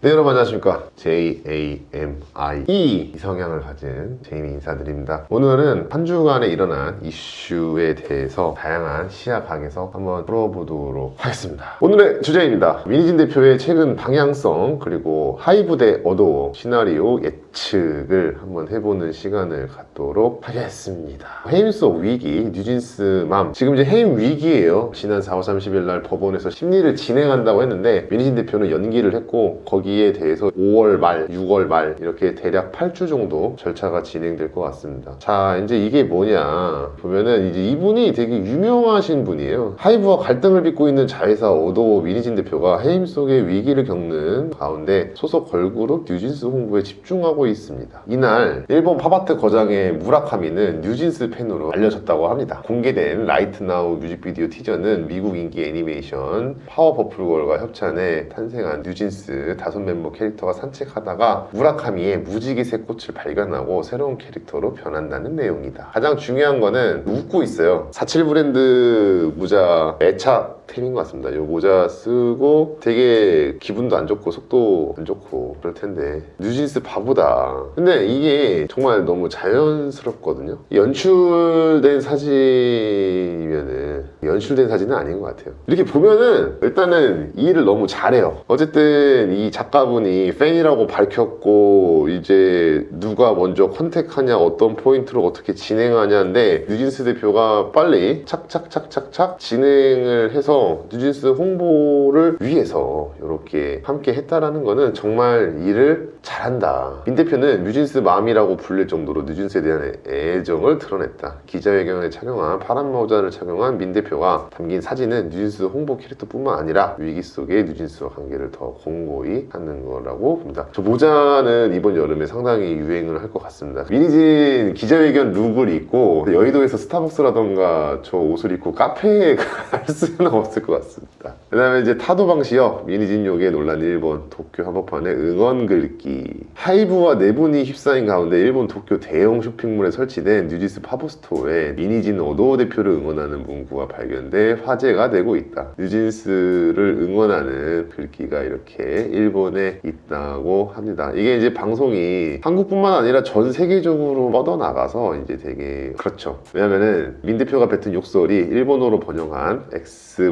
네 여러분 안녕하십니까? JAMI 이 성향을 가진 제이미 인사드립니다. 오늘은 한 주간에 일어난 이슈에 대해서 다양한 시야각에서 한번 풀어보도록 하겠습니다. 오늘의 주제입니다. 민희진 대표의 최근 방향성 그리고 하이브 대 어도 시나리오 예측을 한번 해보는 시간을 갖도록 하겠습니다. 해임 속 위기 뉴진스맘. 지금 이제 해임 위기예요. 지난 4월 30일 날 법원에서 심리를 진행한다고 했는데 민희진 대표는 연기를 했고 거기 에 대해서 5월 말, 6월 말 이렇게 대략 8주 정도 절차가 진행될 것 같습니다. 자, 이제 이게 뭐냐 보면은 이제 이분이 되게 유명하신 분이에요. 하이브와 갈등을 빚고 있는 자회사 오도 민희진 대표가 해임 속의 위기를 겪는 가운데 소속 걸그룹 뉴진스 홍보에 집중하고 있습니다. 이날 일본 팝아트 거장의 무라카미는 뉴진스 팬으로 알려졌다고 합니다. 공개된 라이트 나우 뮤직비디오 티저는 미국 인기 애니메이션 파워퍼플걸과 협찬해 탄생한 뉴진스 다섯 멤버 캐릭터가 산책하다가 무라카미의 무지개색 꽃을 발견하고 새로운 캐릭터로 변한다는 내용이다. 가장 중요한 거는 웃고 있어요. 47 브랜드 모자 애착 템인 것 같습니다. 이 모자 쓰고 되게 기분도 안 좋고 속도 안 좋고 그럴 텐데 뉴진스 바보다. 근데 이게 정말 너무 자연스럽거든요. 연출된 사진이면은 연출된 사진은 아닌 것 같아요. 이렇게 보면은 일단은 이 일을 너무 잘해요. 어쨌든 이 작가분이 팬이라고 밝혔고 이제 누가 먼저 컨택하냐 어떤 포인트로 어떻게 진행하냐인데 뉴진스 대표가 빨리 착착착착착 진행을 해서 뉴진스 홍보를 위해서 이렇게 함께 했다라는 거는 정말 일을 잘한다. 민 대표는 뉴진스 맘이라고 불릴 정도로 뉴진스에 대한 애정을 드러냈다. 기자회견에 착용한 파란 모자를 착용한 민 대표가 담긴 사진은 뉴진스 홍보 캐릭터뿐만 아니라 위기 속에 뉴진스와 관계를 더 공고히 하는 거라고 봅니다. 저 모자는 이번 여름에 상당히 유행을 할 것 같습니다. 미니진 기자회견 룩을 입고 여의도에서 스타벅스라던가 저 옷을 입고 카페에 갈 수는 없을 것 같습니다. 그 다음에 이제 타도 방 시역 미니진 욕에 논란 일본 도쿄 한복판에 응원 글귀 하이브와 네 분이 휩싸인 가운데 일본 도쿄 대형 쇼핑몰에 설치된 뉴지스 파보스토어에 미니진 오도 대표를 응원하는 문구가 발견돼 화제가 되고 있다. 뉴진스를 응원하는 글귀가 이렇게 일본에 있다고 합니다. 이게 이제 방송이 한국뿐만 아니라 전 세계적으로 뻗어나가서 이제 되게 그렇죠. 왜냐면은 민 대표가 뱉은 욕설이 일본어로 번역한 엑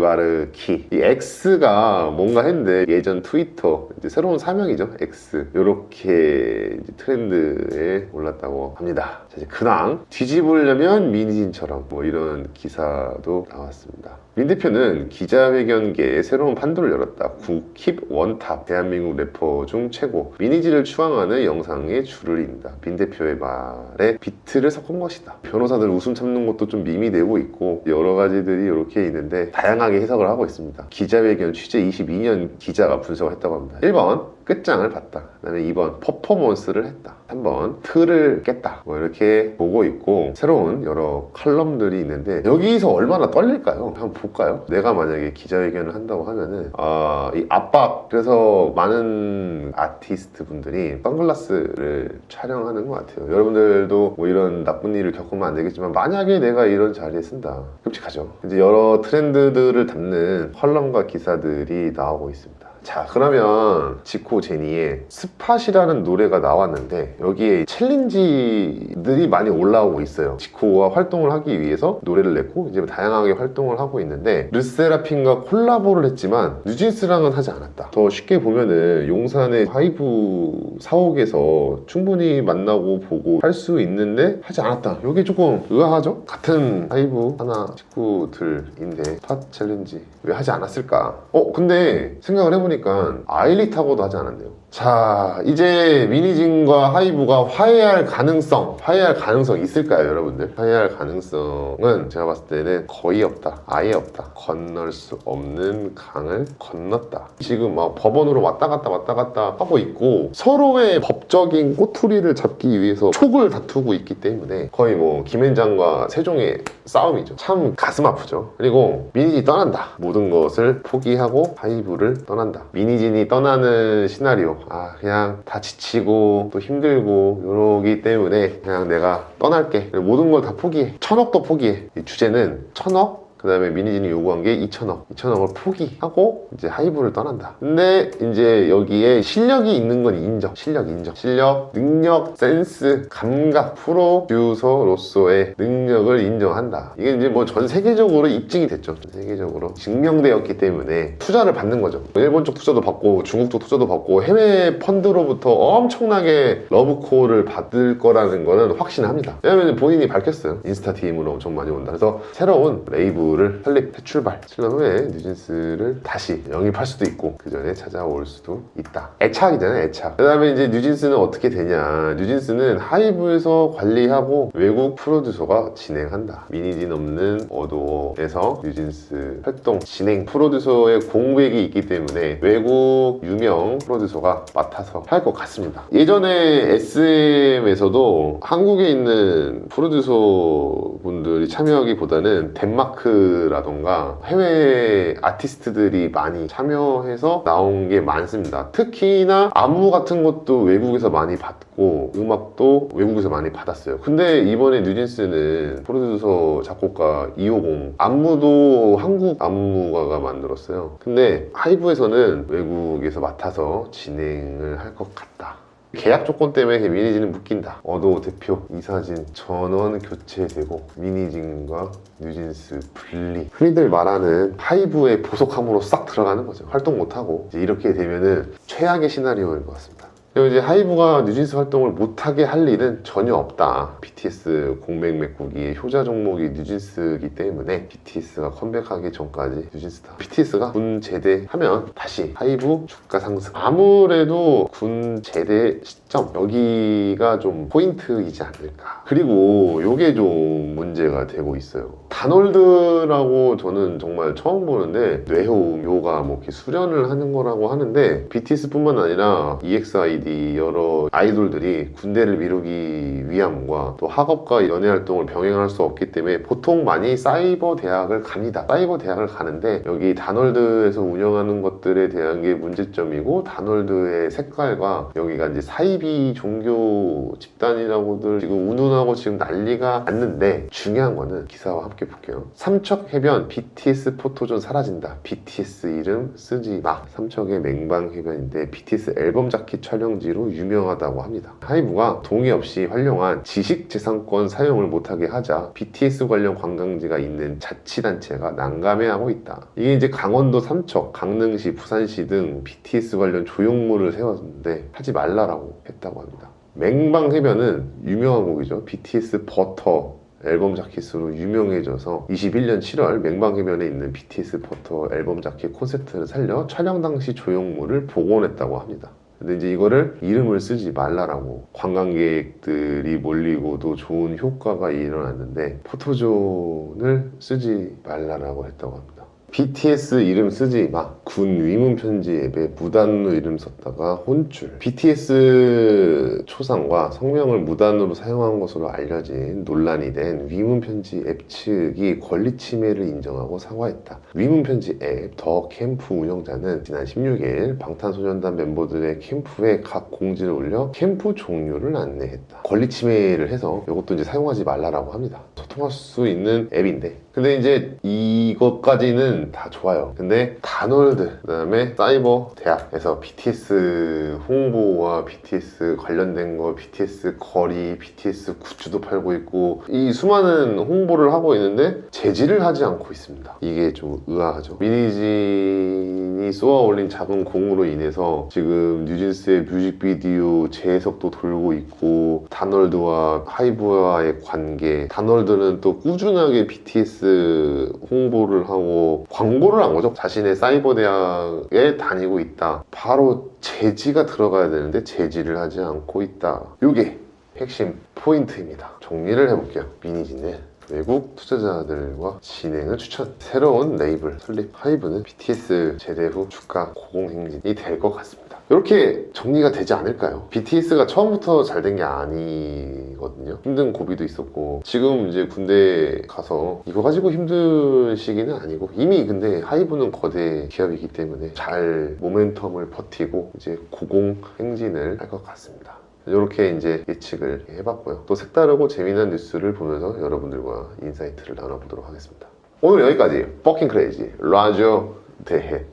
스바르 키. 이 X가 뭔가 했는데 예전 트위터 이제 새로운 사명이죠. X. 이제 트렌드에 올랐다고 합니다. 자, 이제 근황 뒤집으려면 민희진처럼 뭐 이런 기사도 나왔습니다. 민 대표는 기자회견계에 새로운 판도를 열었다. 국힙 원탑 대한민국 래퍼 중 최고 미니지를 추앙하는 영상에 줄을 잇는다. 민 대표의 말에 비트를 섞은 것이다. 변호사들 웃음 참는 것도 좀 밈이 되고 있고 여러 가지들이 이렇게 있는데 다양하게 해석을 하고 있습니다. 기자회견 취재 22년 기자가 분석을 했다고 합니다. 1번 끝장을 봤다. 그다음에 2번 퍼포먼스를 했다. 3번 틀을 깼다. 뭐 이렇게 보고 있고 새로운 여러 칼럼들이 있는데 여기서 얼마나 떨릴까요? 한번 볼까요? 내가 만약에 기자회견을 한다고 하면은 아, 이 압박 그래서 많은 아티스트 분들이 선글라스를 촬영하는 것 같아요. 여러분들도 뭐 이런 나쁜 일을 겪으면 안 되겠지만 만약에 내가 이런 자리에 쓴다. 끔찍하죠. 이제 여러 트렌드들을 담는 컬럼과 기사들이 나오고 있습니다. 자 그러면 지코 제니의 스팟이라는 노래가 나왔는데 여기에 챌린지들이 많이 올라오고 있어요 지코와 활동을 하기 위해서 노래를 냈고 이제 다양하게 활동을 하고 있는데 르세라핌과 콜라보를 했지만 뉴진스랑은 하지 않았다 더 쉽게 보면은 용산의 하이브 사옥에서 충분히 만나고 보고 할 수 있는데 하지 않았다 이게 조금 의아하죠? 같은 하이브 하나 식구들인데 팟 챌린지 왜 하지 않았을까? 어 근데 생각을 해보니까 아일리 타고도 하지 않았네요. 자 이제 미니진과 하이브가 화해할 가능성 화해할 가능성 있을까요 여러분들? 화해할 가능성은 제가 봤을 때는 거의 없다. 아예 없다. 건널 수 없는 강을 건넜다. 지금 막 법원으로 왔다 갔다 왔다 갔다 하고 있고 서로의 법적인 꼬투리를 잡기 위해서 촉을 다투고 있기 때문에 거의 뭐 김앤장과 세종의 싸움이죠. 참 가슴 아프죠. 그리고 미니진이 떠난다. 모든 것을 포기하고 하이브를 떠난다. 미니진이 떠나는 시나리오 아 그냥 다 지치고 또 힘들고 이러기 때문에 그냥 내가 떠날게. 모든 걸 다 포기해. 천억도 포기해. 이 주제는 천억 그그 다음에 미니진이 요구한 게 2천억 2천억을 포기하고 이제 하이브를 떠난다. 근데 이제 여기에 실력이 있는 건 인정 실력 인정. 실력 능력 센스 감각 프로듀서로서의 능력을 인정한다. 이게 이제 뭐 전 세계적으로 입증이 됐죠. 전 세계적으로 증명되었기 때문에 투자를 받는 거죠. 일본 쪽 투자도 받고 중국 쪽 투자도 받고 해외 펀드로부터 엄청나게 러브콜을 받을 거라는 거는 확신합니다. 왜냐면 본인이 밝혔어요. 인스타 DM으로 엄청 많이 온다. 그래서 새로운 레이 블을 설립 출발. 7년 후에 뉴진스를 다시 영입할 수도 있고 그 전에 찾아올 수도 있다. 애착이잖아요 애착. 그 다음에 이제 뉴진스는 어떻게 되냐. 뉴진스는 하이브에서 관리하고 외국 프로듀서가 진행한다. 미니진 없는 어도어에서 뉴진스 활동 진행. 프로듀서의 공백이 있기 때문에 외국 유명 프로듀서가 맡아서 할 것 같습니다. 예전에 SM에서도 한국에 있는 프로듀서 분들이 참여하기보다는 덴마크 라던가 해외 아티스트들이 많이 참여해서 나온 게 많습니다. 특히나 안무 같은 것도 외국에서 많이 받고 음악도 외국에서 많이 받았어요. 근데 이번에 뉴진스는 프로듀서 작곡가 250 안무도 한국 안무가가 만들었어요. 근데 하이브에서는 외국에서 맡아서 진행을 할 것 같다. 계약 조건 때문에 미니진은 묶인다. 어도 대표, 이사진 전원 교체되고 미니진과 뉴진스 분리. 흔히들 말하는 하이브의 보석함으로 싹 들어가는 거죠. 활동 못하고 이렇게 되면은 최악의 시나리오인 것 같습니다. 그리고 이제 하이브가 뉴진스 활동을 못하게 할 일은 전혀 없다. BTS 공백 메꾸기의 효자 종목이 뉴진스이기 때문에 BTS가 컴백하기 전까지 뉴진스다. BTS가 군 제대하면 다시 하이브 주가 상승. 아무래도 군 제대 시점 여기가 좀 포인트이지 않을까. 그리고 요게 좀 문제가 되고 있어요. 다놀드라고 저는 정말 처음 보는데 뇌호흡, 요가 뭐 이렇게 수련을 하는 거라고 하는데 BTS뿐만 아니라 EXID 여러 아이돌들이 군대를 미루기 위함과 또 학업과 연애 활동을 병행할 수 없기 때문에 보통 많이 사이버 대학을 갑니다. 사이버 대학을 가는데 여기 다놀드에서 운영하는 것들에 대한 게 문제점이고 다놀드의 색깔과 여기가 이제 사이비 종교 집단이라고들 지금 운운하고 지금 난리가 났는데 중요한 거는 기사와 함께 볼게요. 삼척 해변 BTS 포토존 사라진다. BTS 이름 쓰지 마. 삼척의 맹방 해변인데 BTS 앨범 자켓 촬영지로 유명하다고 합니다. 하이브가 동의 없이 활용한 지식재산권 사용을 못하게 하자 BTS 관련 관광지가 있는 자치단체가 난감해하고 있다. 이게 이제 강원도 삼척, 강릉시, 부산시 등 BTS 관련 조형물을 세웠는데 하지 말라라고 했다고 합니다. 맹방 해변은 유명한 곡이죠. BTS 버터 앨범 자켓으로 유명해져서 21년 7월 맹방해변에 있는 BTS 버터 앨범 자켓 콘셉트를 살려 촬영 당시 조형물을 복원했다고 합니다. 근데 이제 이거를 이름을 쓰지 말라라고 관광객들이 몰리고도 좋은 효과가 일어났는데 포토존을 쓰지 말라라고 했다고 합니다. BTS 이름 쓰지 마. 군 위문 편지 앱에 무단으로 이름 썼다가 혼쭐. BTS 초상과 성명을 무단으로 사용한 것으로 알려진 논란이 된 위문 편지 앱 측이 권리 침해를 인정하고 사과했다. 위문 편지 앱 더 캠프 운영자는 지난 16일 방탄소년단 멤버들의 캠프에 각 공지를 올려 캠프 종료를 안내했다. 권리 침해를 해서 이것도 이제 사용하지 말라라고 합니다. 소통할 수 있는 앱인데 근데 이제 이것까지는 다 좋아요. 근데 다놀드, 그 다음에 사이버 대학에서 BTS 홍보와 BTS 관련된 거, BTS 거리, BTS 굿즈도 팔고 있고 이 수많은 홍보를 하고 있는데 제지를 하지 않고 있습니다. 이게 좀 의아하죠. 미니진이 쏘아 올린 작은 공으로 인해서 지금 뉴진스의 뮤직비디오 재해석도 돌고 있고 다놀드와 하이브와의 관계 다놀드는 또 꾸준하게 BTS 홍보를 하고 광고를 한 거죠. 자신의 사이버 대학에 다니고 있다. 바로 제지가 들어가야 되는데 제지를 하지 않고 있다. 이게 핵심 포인트입니다. 정리를 해볼게요. 미니진은 외국 투자자들과 진행을 추천. 새로운 레이블 설립 하이브는 BTS 제대 후 주가 고공행진이 될 것 같습니다. 이렇게 정리가 되지 않을까요? BTS가 처음부터 잘 된 게 아니거든요. 힘든 고비도 있었고 지금 이제 군대 가서 이거 가지고 힘든 시기는 아니고 이미 근데 하이브는 거대 기업이기 때문에 잘 모멘텀을 버티고 이제 고공행진을 할 것 같습니다. 이렇게 이제 예측을 해봤고요. 또 색다르고 재미난 뉴스를 보면서 여러분들과 인사이트를 나눠보도록 하겠습니다. 오늘 여기까지. 버킹 크레이지. 라조 대해.